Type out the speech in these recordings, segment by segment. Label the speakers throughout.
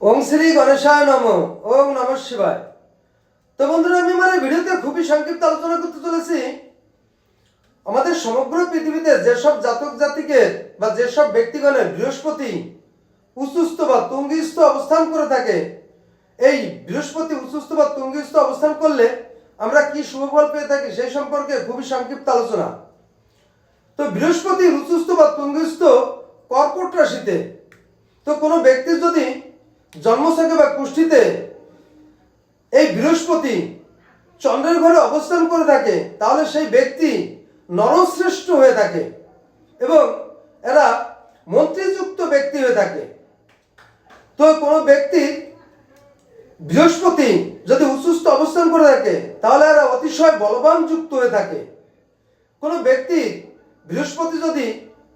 Speaker 1: ওং শ্রী গণেশায় নম ওম নম শিবায়। তো বন্ধুরা, আমি আমার ভিডিওতে খুবই সংক্ষিপ্ত আলোচনা করতে চলেছি। আমাদের সমগ্র পৃথিবীতে যেসব জাতক জাতিকে বা যেসব ব্যক্তিগণের বৃহস্পতি উচ্চস্থ বা তুঙ্গিস্থ অবস্থান করে থাকে, এই বৃহস্পতি উচ্চস্থ বা তুঙ্গিস্থ অবস্থান করলে আমরা কি শুভফল পেয়ে থাকি সেই সম্পর্কে খুবই সংক্ষিপ্ত আলোচনা। তো বৃহস্পতি উচ্চস্থ বা তুঙ্গিস্থ কর্কট রাশিতে, তো কোনো ব্যক্তির যদি জন্মসাকে বা কুষ্ঠিতে এই বৃহস্পতি চন্দ্রের ঘরে অবস্থান করে থাকে, তাহলে সেই ব্যক্তি নরশ্রেষ্ঠ হয়ে থাকে এবং এরা মন্ত্রীযুক্ত ব্যক্তি হয়ে থাকে। তো কোনো ব্যক্তি বৃহস্পতি যদি উচ্চস্থ অবস্থান করে থাকে, তাহলে এরা অতিশয় বলবান যুক্ত হয়ে থাকে। কোনো ব্যক্তি বৃহস্পতি যদি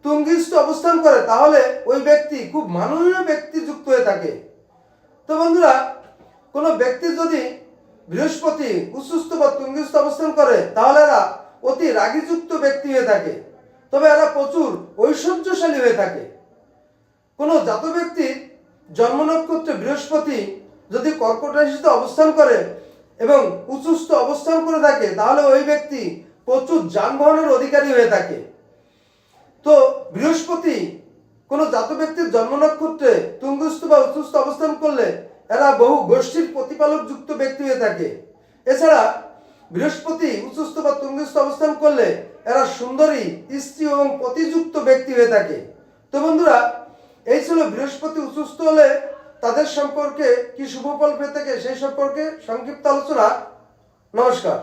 Speaker 1: তুঙ্গিস্থ অবস্থান করে, তাহলে ওই ব্যক্তি খুব মাননীয় ব্যক্তি যুক্ত হয়ে থাকে। তো বন্ধুরা, কোনো ব্যক্তি যদি বৃহস্পতি উচ্চস্থ বা তুঙ্গিস্থ অবস্থান করে, তাহলে এরা অতি রাগীযুক্ত ব্যক্তি হয়ে থাকে। তবে এরা প্রচুর ঐশ্বর্যশালী হয়ে থাকে। কোনো জাত ব্যক্তির জন্ম নক্ষত্রে বৃহস্পতি যদি কর্কট রাশিতে অবস্থান করে এবং উচ্চস্থ অবস্থান করে থাকে, তাহলে ওই ব্যক্তি প্রচুর যানবাহনের অধিকারী হয়ে থাকে। তো বৃহস্পতি কোনো জাত ব্যক্তির জন্ম নক্ষত্রে তুঙ্গস্থ বা উচ্চস্থ অবস্থান করলে এরা বহু গোষ্ঠীর প্রতিপালক যুক্ত ব্যক্তি হয়ে থাকে। এছাড়া বৃহস্পতি উচ্চস্থ বা তুঙ্গস্থ অবস্থান করলে এরা সুন্দরী, স্ত্রী এবং পতিযুক্ত ব্যক্তি হয়ে থাকে। তো বন্ধুরা, এই ছিল বৃহস্পতি উচ্চস্থ হলে তাদের সম্পর্কে কি শুভফল পেয়ে থাকে সেই সম্পর্কে সংক্ষিপ্ত আলোচনা। নমস্কার।